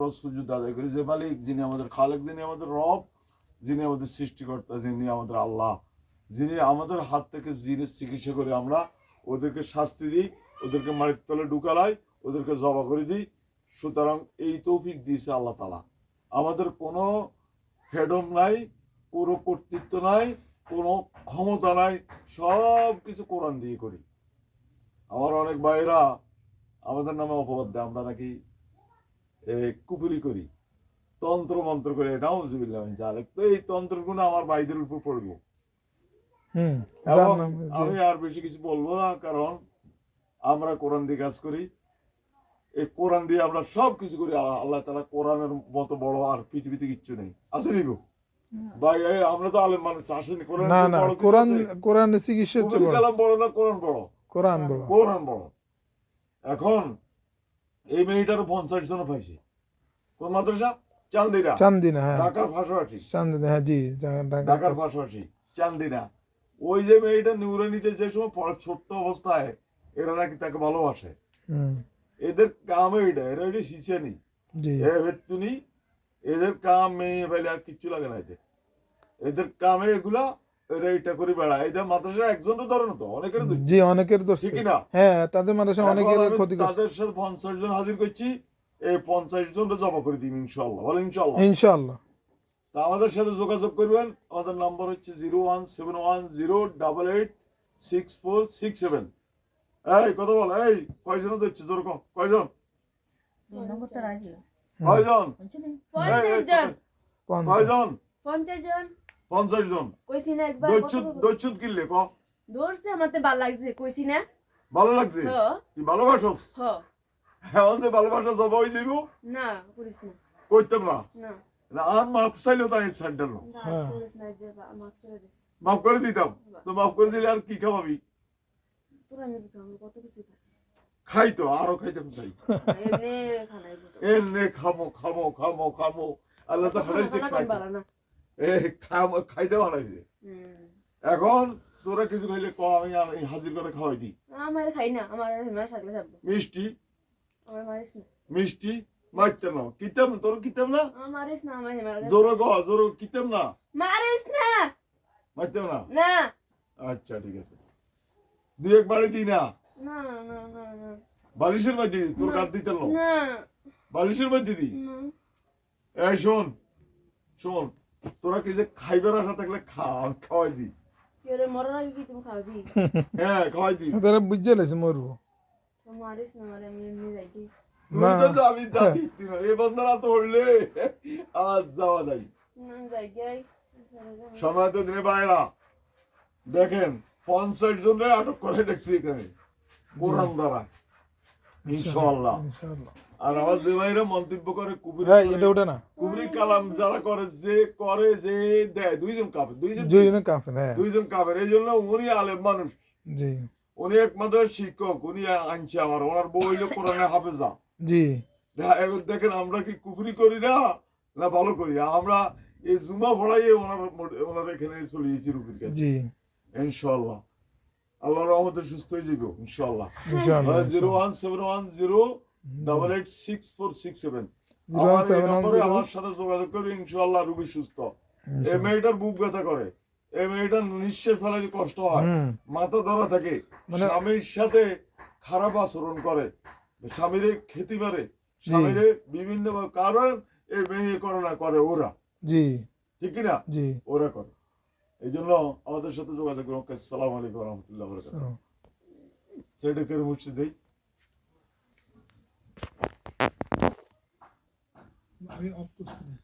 সুযোগ আদায় করি, যে মালিক যিনি আমাদের খালেক, যিনি আমাদের রব, যিনি আমাদের সৃষ্টিকর্তা, যিনি আমাদের আল্লাহ, যিনি আমাদের হাত থেকে জিনিস চিকিৎসা করে আমরা ওদেরকে শাস্তি দিই, ওদেরকে মাটির তলে ঢুকালাই, ওদেরকে জবা করে দিই। সুতরাং এই তৌফিক দিয়েছে আল্লাহ তালা আমাদের কোনো হেডম নাই, কোনো কর্তৃত্ব নাই, কোনো ক্ষমতা নাই, সব কিছু কোরআন দিয়ে করি। আমার অনেক ভাইরা আমাদের নামে অপবাদ দেয়, আমরা নাকি কুফুরি করি। তন্ত্র মন্ত্র করে নাউজুবিল্লাহ মিন জালিক তো এই তন্ত্রগুলো আমার ভাইদের উপর পড়ব। আমি আর বেশি কিছু বলব না কারণ আমরা কোরআন দিয়ে কাজ করি। এই কোরআন দিয়ে আমরা সব কিছু করি আল্লাহ তালা কোরআনের মতো বড় আর পৃথিবীতে কিচ্ছু নেই। আসেনি গো? ভাই আমরা তো আলেম মানুষ আসেনি। কোরআন না না কোরআন কোরআন বড়। কালাম বড় না কোরআন বড়? কোরআন বড়। কোরআন বড়। এখন এই মেয়েটারও পঞ্চাশ জন পাইছে। কোন মাদ্রাসা? চান্দিনা। চান্দিনা হ্যাঁ। ঢাকার ভাষাভাষী চান্দিনা হ্যাঁ জি ঢাকার পাশাপাশি। চান্দিনা। ওই যে মেয়েটা নিউরানিতে যে সময় পড়ে ছোট্ট অবস্থায় এরা নাকি তাকে ভালোবাসে। হুম। এদের কাম এটা এরা এটা শিখেনি জি। এ ভেতুনি এদের কাম মেয়ে ফেলে আর কিচ্ছু লাগে না এদের। এদের কামে এগুলা এরা এটা করে বেড়ায়। মাদ্রাসা একজনও ধরে না তো অনেকের জি অনেকের দোষ ঠিক না? হ্যাঁ তাদের মাদ্রাসা অনেকের ক্ষতি তাদের সাথে পঞ্চাশ জন হাজির করছি এই পঞ্চাশ জনটা জমা করে দিন ইনশাল্লাহ বলে ইনশাল্লাহ ইনশাআল্লাহ। তা আমাদের সাথে যোগাযোগ করবেন আমাদের নাম্বার হচ্ছে zero one seven one zero double eight six four six seven. এই কথা বল এই কয়জন দিচ্ছে তোর ক- কয়জন? কয়জন? বুঝছ না? এই, এই, পঞ্চাশ জন। কয়জন? পঞ্চাশ জন। কইছি না একবার দৈচ্ছুত দৈচ্ছুত কিনলে ক? ধরছে আমার তো ভালো লাগছে কইছি না। ভালো লাগছে? হ। কি ভালোবাসস হ। এখন তো ভালোবাসা সব হয়ে যাইব? না করিস না। কইতাম না। না। আর মাপ চাইলেও তাই স্যান্ডেল না, হ্যাঁ। যে মাফ করে দে। মাফ করে দিতাম। তো মাফ করে দিলে আর কি খাওয়াবি? খাব? কত কিছু খাইস? খাই তো আরও খাইতাম চাই। এমনি খামো খামো খামো খামো। আল্লাহ তো খাইছে খাইতে এ বানাইছে। এখন তোরা কিছু খাইলে ক আমি আমি হাজির করে খাওয়াই দিই। আমার খাই না আমার হেমার থাকলে থাকব মিষ্টি। আমার মারিস না। মিষ্টি মারতাম না। কিতাম তোর কিতাম না? মারিস না আমার হেমার জোরে গ জোরে কিতাম না? মারিস না। মারতাম না? না। আচ্ছা ঠিক আছে। দুই এক বাড়ি দিই না? না না না না। বালিশের বাড়ি দিই? তোর কাঠ দিতে না? বালিশের বাড়ি দিদি এই শোন শোন। তোরা কি যে খাইবার আশা থাকলে খাওয়াই দিই কেউ মরার আগে কি তুমি খাবি হ্যাঁ খাওয়াই তারা বুঝে মরবো। তুই তো যাবি এই বন্ধনা তো আজ যাওয়া যাই। সময় তো দিনে বাইরা দেখেন পঞ্চাশ জনের আটক করে দেখছি এখানে। কোরআন দ্বারা। ইনশাল্লাহ। ইনশাআল্লাহ আর আমার যে ভাইরা মন্তব্য করে কুবুরি হ্যাঁ এটা ওটা না। কুবরি কালাম যারা করে যে করে যে দেয় দুইজন কাপের দুইজন জুইনে কাফের হ্যাঁ। দুইজন কাপের এই জন্য উনি আলেম মানুষ। জি। উনি একমাত্র শিক্ষক উনি আনছে আমার ওনার হইল কোরআনে হাফেজা। জি। এবার দেখেন আমরা কি কুকুরি করি না? না ভালো করি। আমরা এই জুমা ভরাইয়ে ওনার ওনার এখানে চলিয়েছি রুকির কাছে। জি। ইনশাল্লাহ আল্লাহ রহমতে সুস্থ হয়ে যাব ইনশাল্লাহ ইনশাআল্লাহ zero one seven one zero double eight six four six seven আমার সাথে যোগাযোগ করবে ইনশাল্লাহ রুগী সুস্থ। এই মেয়েটার বুক ব্যথা করে। এই মেয়েটার নিঃশ্বাস ফেলাতে কষ্ট হয় মাথা ধরা থাকে মানে- স্বামীর সাথে খারাপ আচরণ করে স্বামীরে খেতে পারে স্বামীরে বিভিন্ন কারণ এই মেয়ে করে না করে ওরা। জি। ঠিক কি না জি। ওরা করে। এই জন্য আমাদের সাথে যোগাযোগ করুন। সালাম আলাইকুম রহমতুল্লাহ সেটা করে মুছে দেই আমি অফ করছি